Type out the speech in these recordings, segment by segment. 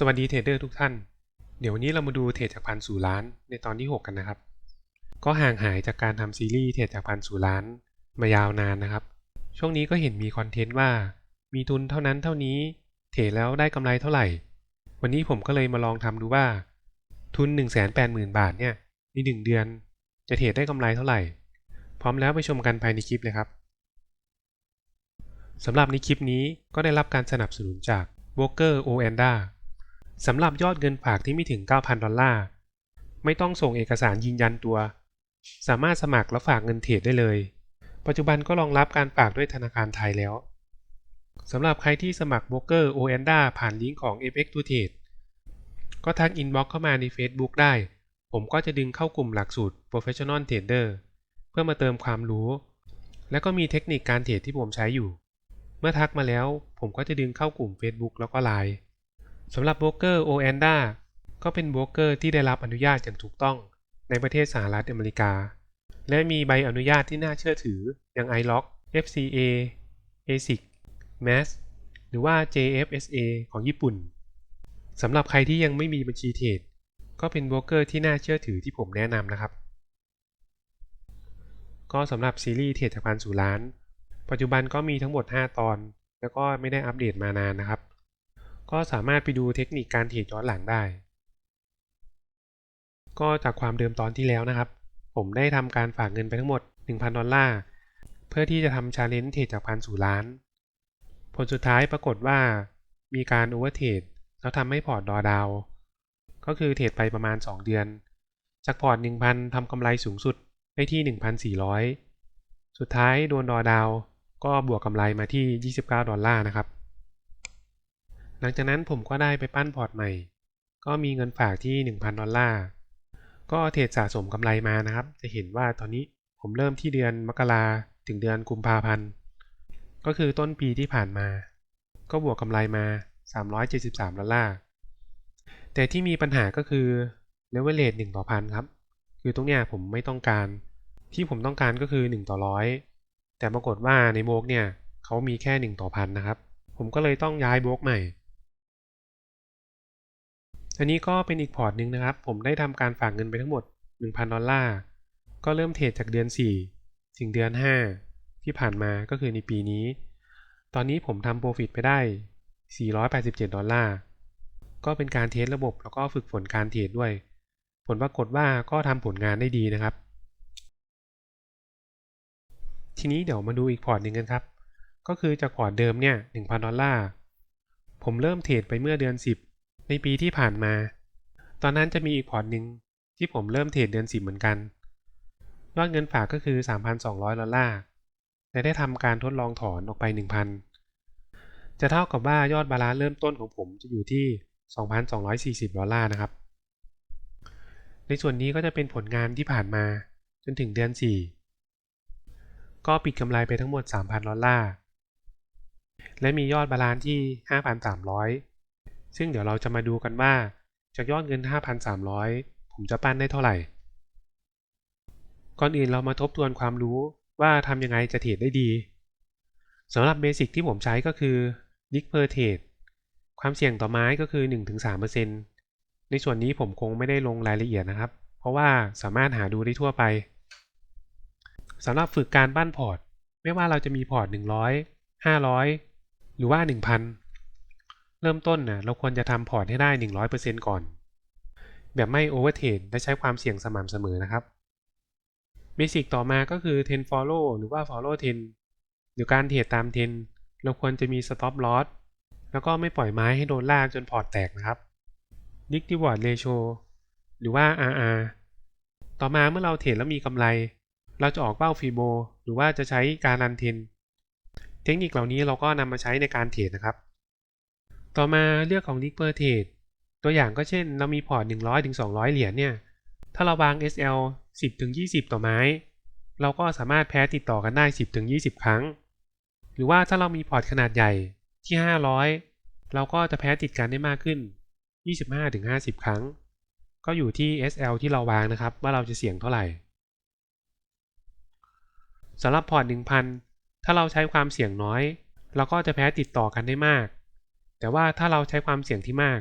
สวัสดีเทรดเดอร์ทุกท่าน เดี๋ยววันนี้เรามาดูเทรดจากพันสู่ล้านในตอนที่ 6 กันนะครับ ก็ห่างหายจากการทำซีรีส์เทรดจากพันสู่ล้านมายาวนานนะครับ ช่วงนี้ก็เห็นมีคอนเทนต์ว่า มีทุนเท่านั้นเท่านี้ เทรดแล้วได้กำไรเท่าไหร่ วันนี้ผมก็เลยมาลองทำดูว่า ทุน 180,000 บาทเนี่ยใน 1 เดือน จะเทรดได้กำไรเท่าไหร่ พร้อมแล้วไปชมกันภายในคลิปเลยครับสำหรับในคลิปนี้ก็ได้รับการสนับสนุนจาก w o k e r o a n d a สำหรับยอดเงินฝากที่ไม่ถึง 9,000 ดอลลาร์ ไม่ต้องส่งเอกสารยืนยันตัว สามารถสมัครและฝากเงินเทรดได้เลย ปัจจุบันก็รองรับการฝากด้วยธนาคารไทยแล้ว สำหรับใครที่สมัคร b r o k e r o a n d a ผ่านลิงก์ของ FX to Trade ก็ทักอินบ็อกเข้ามาใน Facebook ได้ ผมก็จะดึงเข้ากลุ่มหลักสูตร Professional Trader เพื่อมาเติมความรู้ และก็มีเทคนิคการเทรดที่ผมใช้อยู่ เมื่อทักมาแล้ว ผมก็จะดึงเข้ากลุ่ม Facebook แล้วก็ Line สำหรับโบรกเกอร์โอแอนดาก็เป็นโบรกเกอร์ที่ได้รับอนุญาตอย่างถูกต้องในประเทศสหรัฐอเมริกา และมีใบอนุญาตที่น่าเชื่อถืออย่าง iLock FCA ASIC MAS หรือว่า JFSA ของญี่ปุ่นสำหรับใครที่ยังไม่มีบัญชีเทรดก็เป็นโบรกเกอร์ที่น่าเชื่อถือที่ผมแนะนำนะครับ ก็สำหรับซีรีส์เทรดจากพันสู่ล้าน ปัจจุบันก็มีทั้งหมด 5 ตอน แล้วก็ไม่ได้อัปเดตมานานนะครับ ก็สามารถไปดูเทคนิคการเทรดย้อนหลังได้ ก็จากความเดิมตอนที่แล้วนะครับ ผมได้ทำการฝากเงินไปทั้งหมด 1,000 ดอลลาร์ เพื่อที่จะทำชาเลนจ์เทรดจากพันสู่ล้าน ผลสุดท้ายปรากฏว่ามีการโอเวอร์เทรดแล้วทำให้พอร์ตดอดาว ก็คือเทรดไปประมาณ 2 เดือน จากพอร์ต 1,000ทำกำไรสูงสุดได้ที่ 1,400 สุดท้ายโดนดอดาว ก็บวกกำไรมาที่ 29 ดอลลาร์นะครับ หลังจากนั้นผมก็ได้ไปปั้นพอร์ตใหม่ ก็มีเงินฝากที่ 1,000 ดอลลาร์ ก็เทรดสะสมกำไรมานะครับ จะเห็นว่าตอนนี้ผมเริ่มที่เดือนมกราถึงเดือนกุมภาพันธ์ ก็คือต้นปีที่ผ่านมา ก็บวกกำไรมา 373 ดอลลาร์ แต่ที่มีปัญหาก็คือเลเวลเลท1ต่อพันครับ คือตรงเนี้ยผมไม่ต้องการ ที่ผมต้องการก็คือ 1 ต่อร้อย แต่ปรากฏว่าในโบกเนี่ยเขามีแค่ 1 ต่อพันนะครับ ผมก็เลยต้องย้ายโบกใหม่ อันนี้ก็เป็นอีกพอร์ตหนึ่งนะครับ ผมได้ทำการฝากเงินไปทั้งหมด 1,000 ดอลลาร์ ก็เริ่มเทรดจากเดือน 4 ถึงเดือน 5 ที่ผ่านมาก็คือในปีนี้ ตอนนี้ผมทำโปรฟิตไปได้ 487 ดอลลาร์ ก็เป็นการเทสระบบแล้วก็ฝึกฝนการเทรดด้วย ผลปรากฏว่าก็ทำผลงานได้ดีนะครับ ทีนี้เดี๋ยวมาดูอีกพอร์ตหนึ่งกันครับ ก็คือจากพอร์ตเดิมเนี่ย 1,000 ดอลลาร์ ผมเริ่มเทรดไปเมื่อเดือน 10 ในปีที่ผ่านมา ตอนนั้นจะมีอีกพอร์ตหนึ่งที่ผมเริ่มเทรดเดือน10เหมือนกัน ยอดเงินฝากก็คือ 3,200 ดอลลาร์ และได้ทำการทดลองถอนออกไป 1,000 จะเท่ากับว่ายอดบาลานซ์เริ่มต้นของผมจะอยู่ที่ 2,240 ดอลลาร์นะครับ ในส่วนนี้ก็จะเป็นผลงานที่ผ่านมาจนถึงเดือน 4 ก็ปิดกำไรไปทั้งหมด 3,000 ดอลลาร์ และมียอดบาลานซ์ที่ 5,300 ซึ่งเดี๋ยวเราจะมาดูกันว่าจากยอดเงิน 5,300 ผมจะปั้นได้เท่าไหร่ ก่อนอื่นเรามาทบทวนความรู้ว่าทำยังไงจะเทรดได้ดีสำหรับเบสิกที่ผมใช้ก็คือ Risk per trade ความเสี่ยงต่อไม้ก็คือ 1-3%ในส่วนนี้ผมคงไม่ได้ลงรายละเอียดนะครับ เพราะว่าสามารถหาดูได้ทั่วไปสำหรับฝึกการปั้นพอร์ต ไม่ว่าเราจะมีพอร์ต 100 500 หรือว่า 1,000 เริ่มต้นนะเราควรจะทำพอร์ตให้ได้ 100%ก่อน แบบไม่โอเวอร์เทรดและใช้ความเสี่ยงสม่ำเสมอนะครับเบสิกต่อมาก็คือ 10 follow หรือว่า follow 10หรือการเทรดตาม 10 เราควรจะมี stop loss แล้วก็ไม่ปล่อยไม้ให้โดนลากจนพอร์ตแตกนะครับ Risk Reward Ratio หรือว่า RR ต่อมาเมื่อเราเทรดแล้วมีกำไร เราจะออกเป้าฟีโบหรือว่าจะใช้การรันเทน เทคนิคเหล่านี้เราก็นำมาใช้ในการเทรดนะครับ ต่อมาเลือกของ Risk per trade ตัวอย่างก็เช่น เรามีพอร์ต 100-200 เหรียญเนี่ย ถ้าเราวาง SL 10-20 ต่อไม้ เราก็สามารถแพ้ติดต่อกันได้ 10-20 ครั้ง หรือว่าถ้าเรามีพอร์ตขนาดใหญ่ที่ 500 เราก็จะแพ้ติดกันได้มากขึ้น 25-50 ครั้ง ก็อยู่ที่ SL ที่เราวางนะครับ ว่าเราจะเสี่ยงเท่าไหร่สำหรับพอร์ต 1,000 ถ้าเราใช้ความเสี่ยงน้อย เราก็จะแพ้ติดต่อกันได้มาก แต่ว่าถ้าเราใช้ความเสี่ยงที่มาก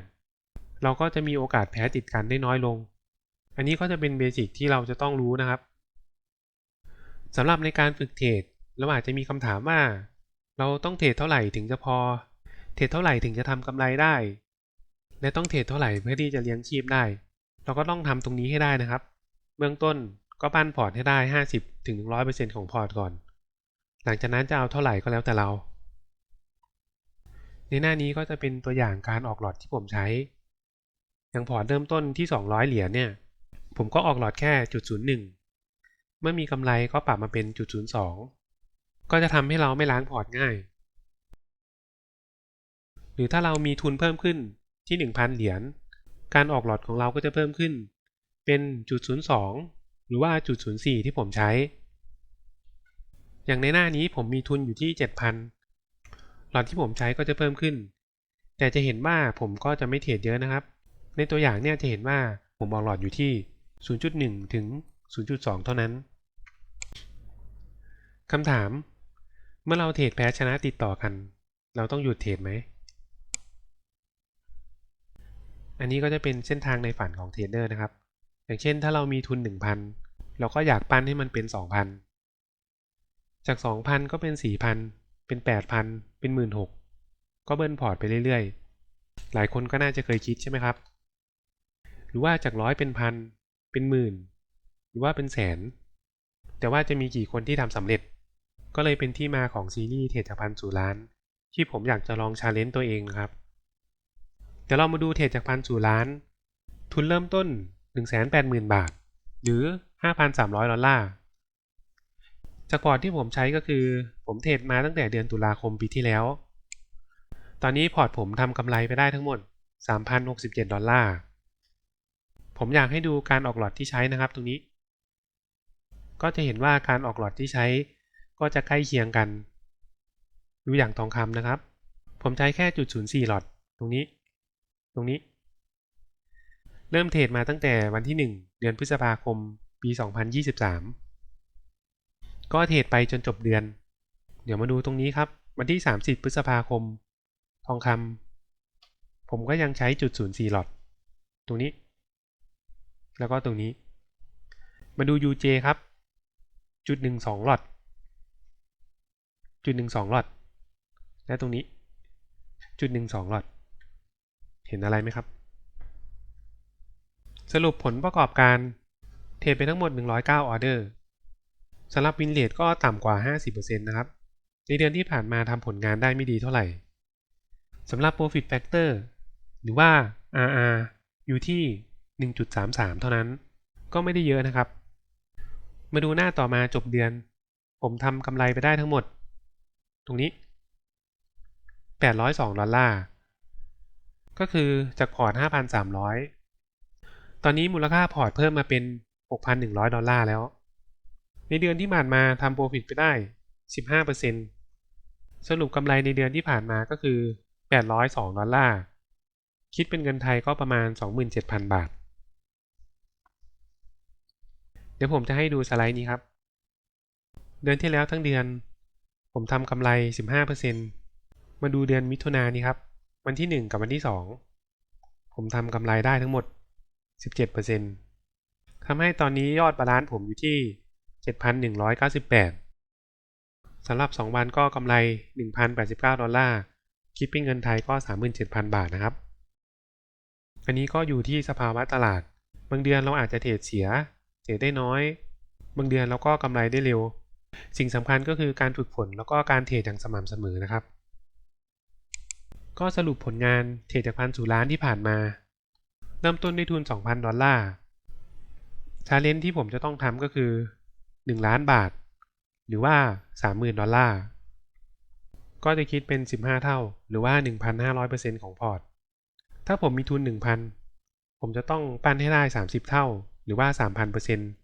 เราก็จะมีโอกาสแพ้ติดกันได้น้อยลง อันนี้ก็จะเป็นเบสิกที่เราจะต้องรู้นะครับสำหรับในการฝึกเทรดเราอาจจะมีคำถามว่า เราต้องเทรดเท่าไหร่ถึงจะพอ เทรดเท่าไหร่ถึงจะทำกำไรได้ และต้องเทรดเท่าไหร่เพื่อที่จะเลี้ยงชีพได้ เราก็ต้องทำตรงนี้ให้ได้นะครับ เบื้องต้นก็ปั้นพอร์ตให้ได้ 50-100%ของพอร์ตก่อน หลังจากนั้นจะเอาเท่าไหร่ก็แล้วแต่เรา ในหน้านี้ก็จะเป็นตัวอย่างการออกหลอดที่ผมใช้ อย่างพอร์ตเริ่มต้นที่ 200 เหรียญเนี่ย ผมก็ออกหลอดแค่จุด01เมื่อมีกำไรก็ปรับมาเป็นจุด02ก็จะทำให้เราไม่ล้างพอร์ตง่าย หรือถ้าเรามีทุนเพิ่มขึ้นที่ 1,000 เหรียญ การออกหลอดของเราก็จะเพิ่มขึ้น เป็นจุด02หรือว่าจุด04ที่ผมใช้ อย่างในหน้านี้ผมมีทุนอยู่ที่ 7,000 ลอดที่ผมใช้ก็จะเพิ่มขึ้น แต่จะเห็นว่าผมก็จะไม่เทรดเยอะนะครับ ในตัวอย่างเนี่ยจะเห็นว่าผมออกหลอดอยู่ที่ 0.1 ถึง 0.2 เท่านั้นคำถาม เมื่อเราเทรดแพ้ชนะติดต่อกัน เราต้องหยุดเทรดไหม อันนี้ก็จะเป็นเส้นทางในฝันของเทรดเดอร์นะครับ อย่างเช่นถ้าเรามีทุน 1,000 เราก็อยากปั้นให้มันเป็น 2,000 จาก 2,000 ก็เป็น 4,000 เป็น 8,000 เป็น16,000ก็เบิ้ลพอร์ตไปเรื่อยๆ หลายคนก็น่าจะเคยคิดใช่ไหมครับ หรือว่าจากร้อยเป็นพัน เป็นหมื่น หรือว่าเป็นแสน แต่ว่าจะมีกี่คนที่ทำสำเร็จ ก็เลยเป็นที่มาของซีรีส์เทรดจากพันสู่ล้าน ที่ผมอยากจะลองชาเลนจ์ตัวเองนะครับ เดี๋ยวเรามาดูเทรดจากพันสู่ล้าน ทุนเริ่มต้น 180,000 บาท หรือ 5,300 ดอลลาร์ จากพอร์ตที่ผมใช้ก็คือ ผมเทรดมาตั้งแต่เดือนตุลาคมปีที่แล้ว ตอนนี้พอร์ตผมทำกำไรไปได้ทั้งหมด 3,067 ดอลลาร์ ผมอยากให้ดูการออกหลอดที่ใช้นะครับตรงนี้ ก็จะเห็นว่าการออกหลอดที่ใช้ ก็จะใกล้เคียงกัน ดูอย่างทองคำนะครับ ผมใช้แค่จุด04หลอดตรงนี้ ตรงนี้ เริ่มเทรดมาตั้งแต่วันที่ 1 เดือนพฤษภาคมปี 2023 ก็เทรดไปจนจบเดือน เดี๋ยวมาดูตรงนี้ครับ วันที่ 30 พฤษภาคม ทองคำผมก็ยังใช้จุด04หลอดตรงนี้ แล้วก็ตรงนี้ มาดู UJ ครับจุด12หลอดจุด12หลอดและตรงนี้ จุด12หลอดเห็นอะไรไหมครับ สรุปผลประกอบการเทรดไปทั้งหมด 109 ออเดอร์ สำหรับวินเลทก็ต่ำกว่า 50%นะครับ ในเดือนที่ผ่านมาทำผลงานได้ไม่ดีเท่าไหร่สำหรับ Profit Factor หรือว่า RR อยู่ที่ 1.33 เท่านั้น ก็ไม่ได้เยอะนะครับ มาดูหน้าต่อมาจบเดือน ผมทำกำไรไปได้ทั้งหมด ตรงนี้ 802 ดอลลาร์ ก็คือจากพอร์ต 5,300 ตอนนี้มูลค่าพอร์ตเพิ่มมาเป็น 6,100 ดอลลาร์แล้ว ในเดือนที่ผ่านมาทำโปรฟิตไปได้ 15%สรุปกำไรในเดือนที่ผ่านมาก็คือ 802 ดอลลาร์ คิดเป็นเงินไทยก็ประมาณ 27,000 บาท เดี๋ยวผมจะให้ดูสไลด์นี้ครับ เดือนที่แล้วทั้งเดือน ผมทำกำไร 15%มาดูเดือนมิถุนายนนี้ครับ วันที่ 1 กับวันที่ 2 ผมทำกำไรได้ทั้งหมด 17%ทำให้ตอนนี้ยอดบาลานซ์ผมอยู่ที่ 7,198 สำหรับ 2 วันก็กำไร 1,089 ดอลลาร์ คิดเป็นเงินไทยก็ 37,000 บาทนะครับ อันนี้ก็อยู่ที่สภาวะตลาด บางเดือนเราอาจจะเทรดเสีย เทรดได้น้อย บางเดือนเราก็กำไรได้เร็ว สิ่งสำคัญก็คือการฝึกฝนแล้วก็การเทรดอย่างสม่ำเสมอนะครับ ก็สรุปผลงานเทรดจากพันสู่ล้านที่ผ่านมา เริ่มต้นด้วยทุน 2,000 ดอลลาร์ชาเลนจ์ที่ผมจะต้องทำก็คือ 1 ล้านบาท หรือว่า 30,000 ดอลลาร์ ก็จะคิดเป็น 15 เท่า หรือว่า 1,500%ของพอร์ต ถ้าผมมีทุน 1,000 ผมจะต้องปั้นให้ได้ 30 เท่า หรือว่า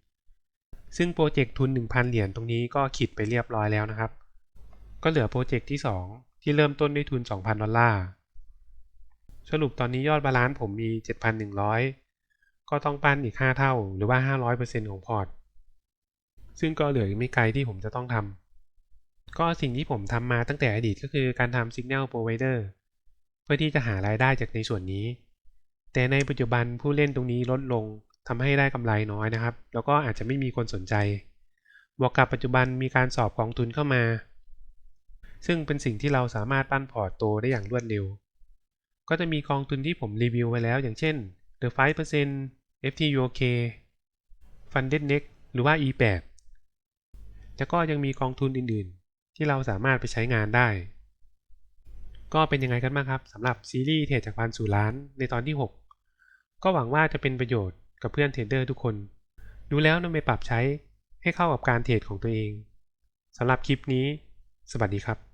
3,000%ซึ่งโปรเจกต์ทุน 1,000 เหรียญตรงนี้ก็ขีดไปเรียบร้อยแล้วนะครับ ก็เหลือโปรเจกต์ที่ 2 ที่เริ่มต้นด้วยทุน 2,000 ดอลลาร์ สรุปตอนนี้ยอดบาลานซ์ผมมี 7,100 ก็ต้องปั้นอีก 5 เท่า หรือว่า 500%ของพอร์ต ซึ่งก็เหลืออีกไม่ไกลที่ผมจะต้องทำก็สิ่งที่ผมทำมาตั้งแต่อดีตก็คือการทำ Signal Provider เพื่อที่จะหารายได้จากในส่วนนี้ แต่ในปัจจุบันผู้เล่นตรงนี้ลดลงทำให้ได้กำไรน้อยนะครับ แล้วก็อาจจะไม่มีคนสนใจ บวกกับปัจจุบันมีการสอบกองทุนเข้ามา ซึ่งเป็นสิ่งที่เราสามารถปั้นพอร์ตโตได้อย่างรวดเร็ว ก็จะมีกองทุนที่ผมรีวิวไว้แล้ว อย่างเช่น The 5% FTUOK Funded Next หรือว่า E8 แต่ก็ยังมีกองทุนอื่นๆ ที่เราสามารถไปใช้งานได้ ก็เป็นยังไงกันบ้างครับสำหรับซีรีส์เทรดจากพันสู่ล้านในตอนที่ 6 ก็หวังว่าจะเป็นประโยชน์กับเพื่อนเทรดเดอร์ทุกคน ดูแล้วนำไปปรับใช้ให้เข้ากับการเทรดของตัวเองสำหรับคลิปนี้ สวัสดีครับ